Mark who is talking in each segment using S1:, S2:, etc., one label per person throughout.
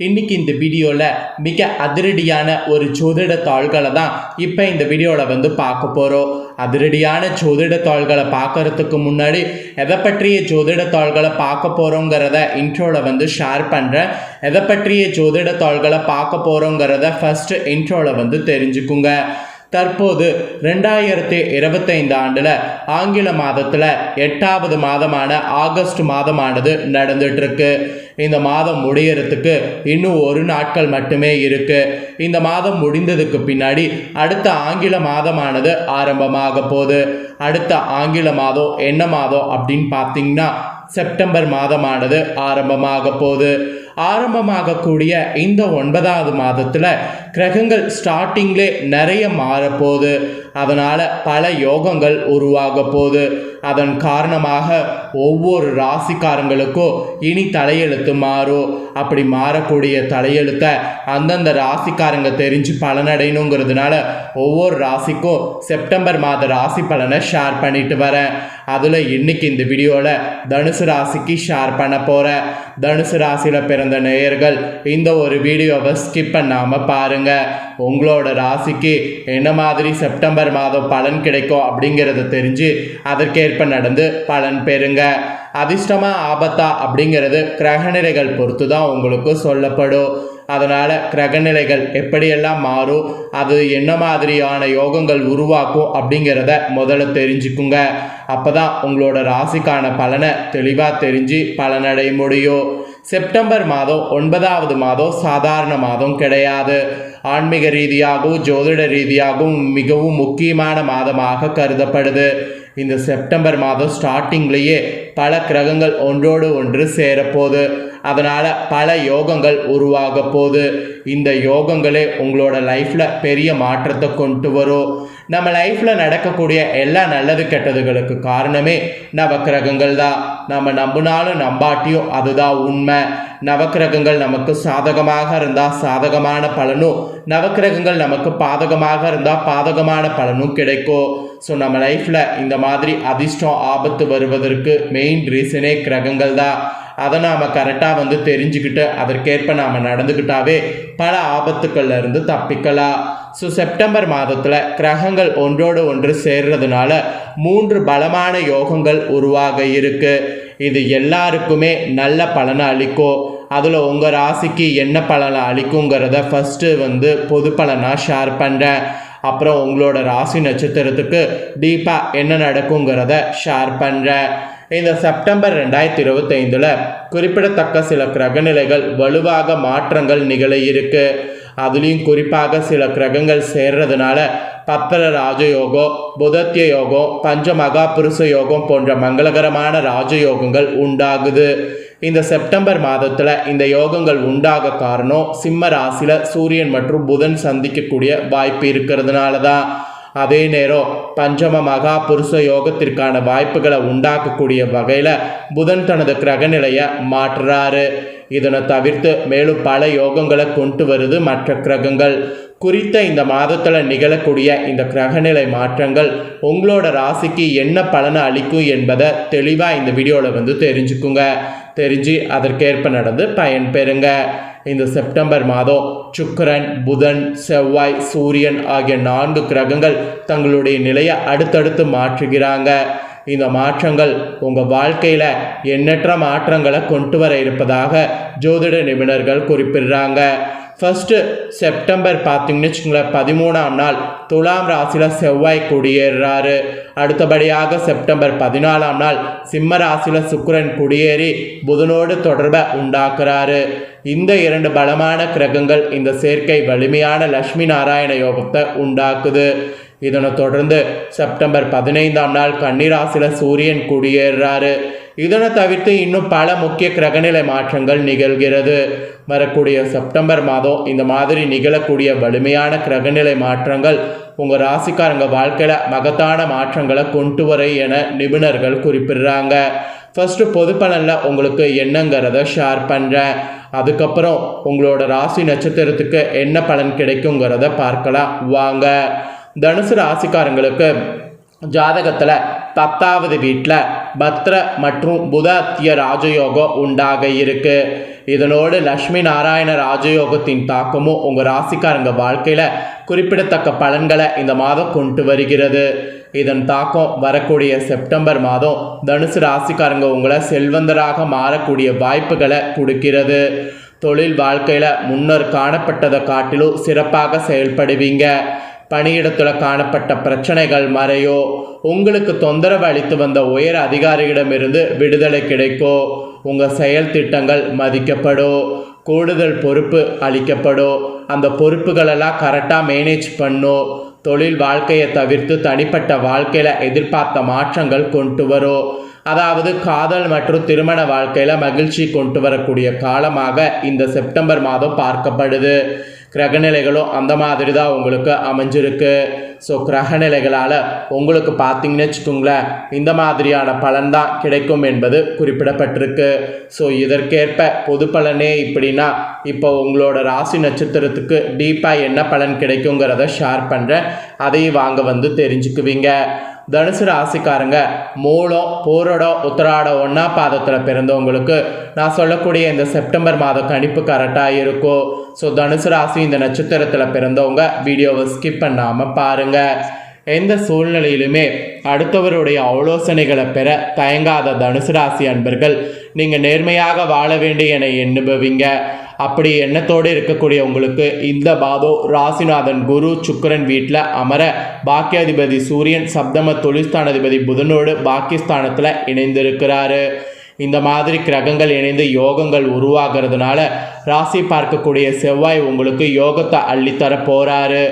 S1: இன்னைக்கு இந்த வீடியோவில் மிக அதிரடியான ஒரு ஜோதிட தாள்களை தான் இப்போ இந்த வீடியோவில் வந்து பார்க்க போகிறோம் அதிரடியான ஜோதிட தாள்களை பார்க்கறதுக்கு முன்னாடி எதை பற்றிய ஜோதிட தாள்களை பார்க்க போகிறோங்கிறத இன்ட்ரோவில் வந்து ஷேர் பண்ணுறேன் எதை பற்றிய ஜோதிட தாள்களை பார்க்க போகிறோங்கிறத ஃபஸ்ட்டு இன்ட்ரோவில் வந்து தெரிஞ்சுக்குங்க. தற்போது ரெண்டாயிரத்தி இருபத்தைந்து ஆண்டில் ஆங்கில மாதத்தில் எட்டாவது மாதமான ஆகஸ்ட் மாதமானது நடந்துட்டுருக்கு இந்த மாதம் முடியறதுக்கு இன்னும் ஒரு நாட்கள் மட்டுமே இருக்கு. இந்த மாதம் முடிந்ததுக்கு பின்னாடி அடுத்த ஆங்கில மாதமானது ஆரம்பமாக போகுது. அடுத்த ஆங்கில மாதம் என்ன மாதம் அப்படின்னு பார்த்தீங்கன்னா செப்டம்பர் மாதமானது ஆரம்பமாக போகுது. ஆரம்பமாகக்கூடிய இந்த ஒன்பதாவது மாதத்தில் கிரகங்கள் ஸ்டார்டிங்லே நிறைய மாறப்போகுது அதனால் பல யோகங்கள் உருவாக போகுது. அதன் காரணமாக ஒவ்வொரு ராசிக்காரங்களுக்கும் இனி தலையெழுத்து மாறும் அப்படி மாறக்கூடிய தலையெழுத்தை அந்தந்த ராசிக்காரங்க தெரிஞ்சு பலனடையணுங்கிறதுனால ஒவ்வொரு ராசிக்கும் செப்டம்பர் மாத ராசி பலனை ஷேர் பண்ணிட்டு வரேன். அதில் இன்னைக்கு இந்த வீடியோவில் தனுசு ராசிக்கு ஷேர் பண்ண போகிறேன் தனுசு ராசியில் பிறந்த நேயர்கள் இந்த ஒரு வீடியோவை ஸ்கிப் பண்ணாமல் பாருங்கள் உங்களோட ராசிக்கு என்ன மாதிரி செப்டம்பர் மாதம் பலன் கிடைக்கும் அப்படிங்கிறத தெரிஞ்சு அதற்கேற்ப நடந்து பலன் பெறுங்க. அதிர்ஷ்டமா ஆபத்தா அப்படிங்கிறது கிரகநிலைகள் பொறுத்து தான் உங்களுக்கு சொல்லப்படும். அதனால் கிரகநிலைகள் எப்படியெல்லாம் மாறும் அது என்ன மாதிரியான யோகங்கள் உருவாக்கும் அப்படிங்கிறத முதல்ல தெரிஞ்சுக்குங்க. அப்போ தான் உங்களோட ராசிக்கான பலனை தெளிவாக தெரிஞ்சு பலனடைய முடியும். செப்டம்பர் மாதம் ஒன்பதாவது மாதம் சாதாரண மாதம் கிடையாது. ஆன்மீக ரீதியாகவும் ஜோதிட ரீதியாகவும் மிகவும் முக்கியமான மாதமாக கருதப்படுது. இந்த செப்டம்பர் மாதம் ஸ்டார்டிங்லேயே பல கிரகங்கள் ஒன்றோடு ஒன்று சேரப்போகுது. அதனால் பல யோகங்கள் உருவாக போகுது இந்த யோகங்களே உங்களோட லைஃப்பில் பெரிய மாற்றத்தை கொண்டு வரும். நம்ம லைஃப்பில் நடக்கக்கூடிய எல்லா நல்லது கெட்டதுகளுக்கு காரணமே நவக்கிரகங்கள் தான் நம்ம நம்பினாலும் நம்பாட்டியும் அதுதான் உண்மை. நவக்கிரகங்கள் நமக்கு சாதகமாக இருந்தால் சாதகமான பலனும் நவக்கிரகங்கள் நமக்கு பாதகமாக இருந்தால் பாதகமான பலனும் கிடைக்கும். ஸோ நம்ம லைஃப்பில் இந்த மாதிரி அதிர்ஷ்டம் ஆபத்து வருவதற்கு மெயின் ரீசனே கிரகங்கள் தான் அதை நாம் கரெக்டாக வந்து தெரிஞ்சுக்கிட்டு அதற்கேற்ப நாம் நடந்துக்கிட்டாவே பல ஆபத்துக்கள்ல இருந்து தப்பிக்கலாம். ஸோ செப்டம்பர் மாதத்தில் கிரகங்கள் ஒன்றோடு ஒன்று சேர்றதுனால மூன்று பலமான யோகங்கள் உருவாக இருக்கு. இது எல்லாருக்குமே நல்ல பலனை அளிக்கும். அதில் உங்கள் ராசிக்கு என்ன பலனை அளிக்குங்கிறத ஃபஸ்ட்டு வந்து பொது பலனாக ஷேர் பண்ணுறேன் அப்புறம் உங்களோட ராசி நட்சத்திரத்துக்கு டீப்பாக என்ன நடக்குங்கிறத ஷேர் பண்ணுறேன் இந்த செப்டம்பர் ரெண்டாயிரத்தி இருபத்தைந்தில் குறிப்பிடத்தக்க சில கிரகநிலைகள் வலுவாக மாற்றங்கள் நிகழ இருக்கு. அதுலேயும் குறிப்பாக சில கிரகங்கள் சேர்றதுனால பத்திர ராஜயோகம் புதத்திய யோகம் பஞ்ச மகா புருஷ யோகம் போன்ற மங்களகரமான ராஜயோகங்கள் உண்டாகுது. இந்த செப்டம்பர் மாதத்தில் இந்த யோகங்கள் உண்டாக காரணம் சிம்ம ராசியில் சூரியன் மற்றும் புதன் சந்திக்கக்கூடிய வாய்ப்பு இருக்கிறதுனால தான் அதே நேரம் பஞ்சம மகா புருஷ யோகத்திற்கான வாய்ப்புகளை உண்டாக்கக்கூடிய வகையில் புதன் தனது கிரகநிலையை மாற்றுறாரு. இதனை தவிர்த்து மேலும் பல யோகங்களை கொண்டு வருது மற்ற கிரகங்கள். குறித்த இந்த மாதத்தில் நிகழக்கூடிய இந்த கிரகநிலை மாற்றங்கள் உங்களோட ராசிக்கு என்ன பலனை அளிக்கும் என்பதை தெளிவாக இந்த வீடியோவில் வந்து தெரிஞ்சுக்குங்க. தெரிஞ்சு அதற்கேற்ப நடந்து பயன்பெறுங்க. இந்த செப்டம்பர் மாதம் சுக்கரன் புதன் செவ்வாய் சூரியன் ஆகிய நான்கு கிரகங்கள் தங்களுடைய நிலையை அடுத்தடுத்து மாற்றுகிறாங்க. இந்த மாற்றங்கள் உங்கள் வாழ்க்கையில் எண்ணற்ற மாற்றங்களை கொண்டு வர இருப்பதாக ஜோதிட நிபுணர்கள் குறிப்பிடுறாங்க. ஃபஸ்ட்டு செப்டம்பர் பார்த்தீங்கன்னு வச்சுக்கோங்களேன் பதிமூணாம் நாள் துலாம் ராசியில் செவ்வாய் குடியேறாரு. அடுத்தபடியாக செப்டம்பர் பதினாலாம் நாள் சிம்ம ராசியில் சுக்கரன் குடியேறி புதனோடு தொடர்பை உண்டாக்குறாரு. இந்த இரண்டு பலமான கிரகங்கள் இந்த சேர்க்கை வலிமையான லக்ஷ்மி நாராயண யோகத்தை உண்டாக்குது. இதனை தொடர்ந்து செப்டம்பர் பதினைந்தாம் நாள் கன்னிராசியில் சூரியன் குடியேறாரு. இதனை தவிர்த்து இன்னும் பல முக்கிய கிரகநிலை மாற்றங்கள் நிகழ்கிறது. வரக்கூடிய செப்டம்பர் மாதம் இந்த மாதிரி நிகழக்கூடிய வலிமையான கிரகநிலை மாற்றங்கள் உங்கள் ராசிக்காரங்க வாழ்க்கையில் மகத்தான மாற்றங்களை கொண்டு வர என நிபுணர்கள் குறிப்பிடுறாங்க. ஃபஸ்ட்டு பொது பலனில் உங்களுக்கு என்னங்கிறத ஷேர் பண்ணுறேன் அதுக்கப்புறம் உங்களோட ராசி நட்சத்திரத்துக்கு என்ன பலன் கிடைக்குங்கிறத பார்க்கலாம். வாங்க. தனுசு ராசிக்காரங்களுக்கு ஜாதகத்தில் பத்தாவது வீட்டில் பத்ர மற்றும் புதாத்திய ராஜயோகம் உண்டாக இருக்கு. இதனோடு லக்ஷ்மி நாராயண ராஜயோகத்தின் தாக்கமும் உங்கள் ராசிக்காரங்க வாழ்க்கையில் குறிப்பிடத்தக்க பலன்களை இந்த மாதம் கொண்டு வருகிறது. இதன் தாக்கம் வரக்கூடிய செப்டம்பர் மாதம் தனுசு ராசிக்காரங்க உங்களை செல்வந்தராக மாறக்கூடிய வாய்ப்புகளை கொடுக்கிறது. தொழில் வாழ்க்கையில் முன்னர் காணப்பட்டதை காட்டிலும் சிறப்பாக செயல்படுவீங்க. பணியிடத்தில் காணப்பட்ட பிரச்சனைகள் மறையோ உங்களுக்கு தொந்தரவு அளித்து வந்த உயர் அதிகாரியிடமிருந்து விடுதலை கிடைக்கும் உங்கள் செயல் திட்டங்கள் மதிக்கப்படும் கூடுதல் பொறுப்பு அளிக்கப்படும் அந்த பொறுப்புகளெல்லாம் கரெக்டாக மேனேஜ் பண்ணும் தொழில் வாழ்க்கையை தவிர்த்து தனிப்பட்ட வாழ்க்கையில் எதிர்பார்த்த மாற்றங்கள் கொண்டு வரும் அதாவது காதல் மற்றும் திருமண வாழ்க்கையில் மகிழ்ச்சி கொண்டு வரக்கூடிய காலமாக இந்த செப்டம்பர் மாதம் பார்க்கப்படுது. கிரகநிலைகளும் அந்த மாதிரி தான் உங்களுக்கு அமைஞ்சிருக்கு. ஸோ கிரகநிலைகளால் உங்களுக்கு பார்த்தீங்கன்னு வச்சுக்கோங்களேன் இந்த மாதிரியான பலன் தான் கிடைக்கும் என்பது குறிப்பிடப்பட்டிருக்கு. ஸோ இதற்கேற்ப பொது பலனே இப்படின்னா இப்போ உங்களோட ராசி நட்சத்திரத்துக்கு டீப்பாக என்ன பலன் கிடைக்குங்கிறத ஷேர் பண்ணுறேன் அதையும் வாங்க வந்து தெரிஞ்சுக்குவீங்க. தனுசு ராசிக்காரங்க மூலம் பூரடம் உத்தராடம் ஒன்றா பாதத்தில் பிறந்தவங்களுக்கு நான் சொல்லக்கூடிய இந்த செப்டம்பர் மாத கணிப்பு கரெக்டாக இருக்கும். ஸோ தனுசு ராசி இந்த நட்சத்திரத்தில் பிறந்தவங்க வீடியோவை ஸ்கிப் பண்ணாமல் பாருங்கள் எந்த சூழ்நிலையிலுமே அடுத்தவருடைய ஆலோசனைகளை பெற தயங்காத தனுசு ராசி அன்பர்கள் நீங்கள் நேர்மையாக வாழ வேண்டிய என எண்ணுபவீங்க. அப்படி எண்ணத்தோடு இருக்கக்கூடிய உங்களுக்கு இந்த பாதோ ராசிநாதன் குரு சுக்கரன் வீட்டில் அமர பாக்கியாதிபதி சூரியன் சப்தம தொழில்ஸ்தானாதிபதி புதனோடு பாக்கியஸ்தானத்தில் இணைந்திருக்கிறாரு. இந்த மாதிரி கிரகங்கள் இணைந்து யோகங்கள் உருவாகிறதுனால ராசி பார்க்கக்கூடிய செவ்வாய் உங்களுக்கு யோகத்தை அள்ளித்தர போகிறாரு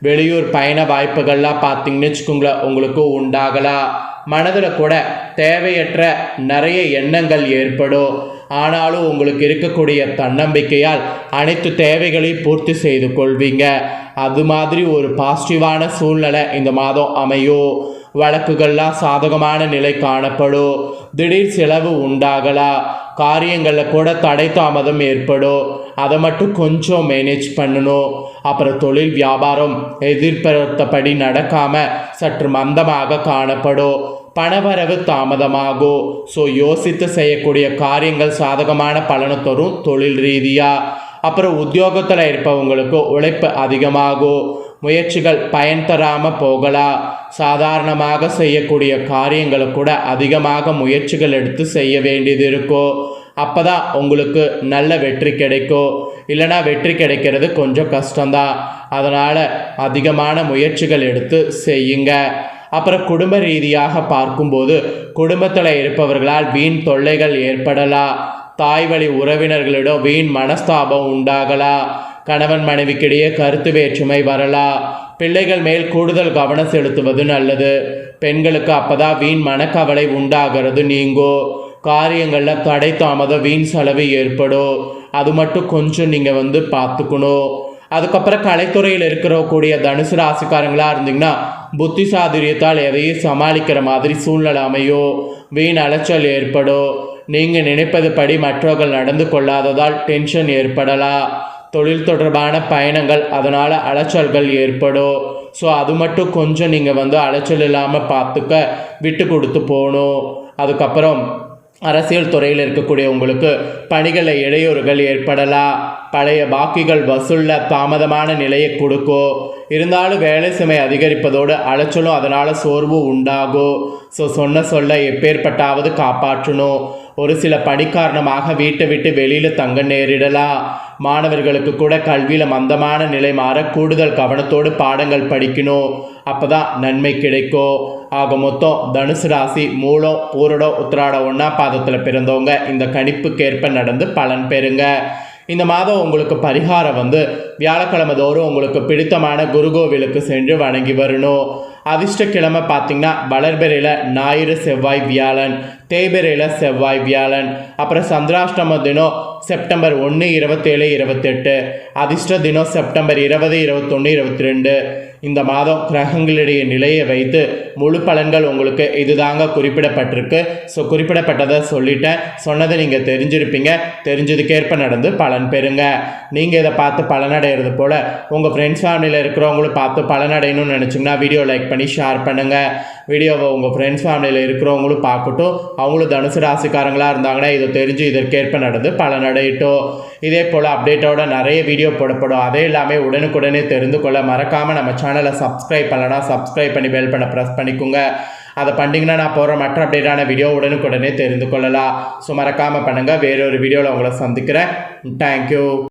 S1: வெளியூர் பயண வாய்ப்புகள்லாம் பார்த்தீங்கன்னு வச்சுக்கோங்களேன் உங்களுக்கு உண்டாகலாம் மனதில் கூட தேவையற்ற நிறைய எண்ணங்கள் ஏற்படும். ஆனாலும் உங்களுக்கு இருக்கக்கூடிய தன்னம்பிக்கையால் அனைத்து தேவைகளையும் பூர்த்தி செய்து கொள்வீங்க. அது மாதிரி ஒரு பாசிட்டிவான சூழ்நிலை இந்த மாதம் அமையும். வழக்குகள்லாம் சாதகமான நிலை காணப்படும் திடீர் செலவு உண்டாகலாம் காரியங்களில் கூட தடை தாமதம் ஏற்படும் அதை மட்டும் கொஞ்சம் மேனேஜ் பண்ணணும். அப்புறம் தொழில் வியாபாரம் எதிர்பார்த்தபடி நடக்காமல் சற்று மந்தமாக காணப்படும் பணவரவு தாமதமாகும் ஸோ யோசித்து செய்யக்கூடிய காரியங்கள் சாதகமான பலனை தரும் தொழில் ரீதியாக அப்புறம் உத்தியோகத்தில் இருப்பவங்களுக்கு உழைப்பு அதிகமாகும் முயற்சிகள் பயன் தராமல் போகலாம் சாதாரணமாக செய்யக்கூடிய காரியங்களை கூட அதிகமாக முயற்சிகள் எடுத்து செய்ய வேண்டியது இருக்கும் அப்போ தான் உங்களுக்கு நல்ல வெற்றி கிடைக்கும் இல்லைனா வெற்றி கிடைக்கிறது கொஞ்சம் கஷ்டம்தான் அதனால் அதிகமான முயற்சிகள் எடுத்து செய்யுங்க. அப்புறம் குடும்ப ரீதியாக பார்க்கும்போது குடும்பத்தில் இருப்பவர்களால் வீண் தொல்லைகள் ஏற்படலாம் தாய் வழி உறவினர்களிடம் வீண் மனஸ்தாபம் உண்டாகலாம் கணவன் மனைவிக்கிடையே கருத்து வேற்றுமை வரலாம் பிள்ளைகள் மேல் கூடுதல் கவனம் செலுத்துவது நல்லது. பெண்களுக்கு அப்பதான் வீண் மனக்கவலை உண்டாகிறது நீங்கோ. காரியங்களில் தடை தாமதம் வீண் செலவு ஏற்படும் அது மட்டும் கொஞ்சம் நீங்கள் வந்து பார்த்துக்கணும் அதுக்கப்புறம் கலைத்துறையில் இருக்கிற கூடிய தனுசு ராசிக்காரங்களாக இருந்தீங்கன்னா புத்தி சாதுரியத்தால் எதையும் சமாளிக்கிற மாதிரி சூழ்நிலை அமையும் வீண் அலைச்சல் ஏற்படும் நீங்கள் நினைப்பது படி மற்றவர்கள் நடந்து கொள்ளாததால் டென்ஷன் ஏற்படலாம் தொழில் தொடர்பான பயணங்கள் அதனால் அலைச்சல்கள் ஏற்படும். ஸோ அது மட்டும் கொஞ்சம் நீங்கள் வந்து அலைச்சல் இல்லாமல் பார்த்துக்க விட்டு கொடுத்து போகணும். அதுக்கப்புறம் அரசியல் துறையில் இருக்கக்கூடிய உங்களுக்கு பணிகளில் இடையூறுகள் ஏற்படலாம். பழைய பாக்கிகள் வசூலில் தாமதமான நிலையை கொடுக்கும். இருந்தாலும் வேலை சுமை அதிகரிப்பதோடு அலைச்சலும் அதனால் சோர்வு உண்டாகும். ஸோ சொன்ன சொல்ல எப்பேற்பட்டாவது காப்பாற்றணும். ஒரு சில பணி காரணமாக வீட்டை விட்டு வெளியில் தங்க நேரிடலாம் மாணவர்களுக்கு கூட கல்வியில் மந்தமான நிலை மாற கூடுதல் கவனத்தோடு பாடங்கள் படிக்கணும். அப்போ தான் நன்மை கிடைக்கும் ஆக மொத்தம் தனுசு ராசி மூலம் பூரடம் உத்திராடம் ஒன்றா பாதத்தில் பிறந்தவங்க இந்த கணிப்புக்கேற்ப நடந்து பலன் பெறுங்க. இந்த மாதம் உங்களுக்கு பரிகாரம் வந்து வியாழக்கிழமை தோறும் உங்களுக்கு பிடித்தமான குரு கோவிலுக்கு சென்று வணங்கி வரணும். அதிர்ஷ்டக்கிழமை பார்த்தீங்கன்னா வளர்பிறையில் ஞாயிறு செவ்வாய் வியாழன் தேய்பிறையில் செவ்வாய் வியாழன் அப்புறம் சந்திராஷ்டம தினம் செப்டம்பர் ஒன்று இருபத்தேழு இருபத்தெட்டு அதிர்ஷ்ட தினம் செப்டம்பர் இருபது இருபத்தொன்று இருபத்தி ரெண்டு இந்த மாதம் கிரகங்களுடைய நிலையை வைத்து முழு பலன்கள் உங்களுக்கு இதுதாங்க குறிப்பிடப்பட்டிருக்கு. ஸோ குறிப்பிடப்பட்டதை சொல்லிட்டேன். சொன்னதை நீங்கள் தெரிஞ்சிருப்பீங்க. தெரிஞ்சதுக்கேற்ப நடந்து பலன் பெறுங்க. நீங்கள் இதை பார்த்து பலனடைகிறது போல் உங்கள் ஃப்ரெண்ட்ஸ் ஃபேமிலியில் இருக்கிறவங்களும் பார்த்து பலனடையணும்னு நினச்சிங்கன்னா வீடியோ லைக் பண்ணி பண்ணி ஷேர் பண்ணுங்கள் வீடியோவை உங்கள் ஃப்ரெண்ட்ஸ் ஃபேமிலியில் இருக்கிறவங்களும் பார்க்கட்டும். அவங்களும் தனுசு ராசிக்காரங்களாக இருந்தாங்கன்னா இதை தெரிஞ்சு இதற்கேற்ப நடந்து பலன் இதே போல் அப்டேட்டோட நிறைய வீடியோ போடப்படும். அதே எல்லாமே உடனுக்குடனே தெரிந்து கொள்ள மறக்காமல் நம்ம சேனலை சப்ஸ்கிரைப் பண்ணலன்னா சப்ஸ்கிரைப் பண்ணி பெல் பண்ண ப்ரெஸ் பண்ணிக்கோங்க. அதை பண்ணிங்கன்னா நான் போகிற மற்ற அப்டேட்டான வீடியோ உடனுக்குடனே தெரிந்து கொள்ளலாம். ஸோ மறக்காமல் பண்ணுங்கள் வேறொரு வீடியோவில் உங்களை சந்திக்கிறேன். தேங்க்யூ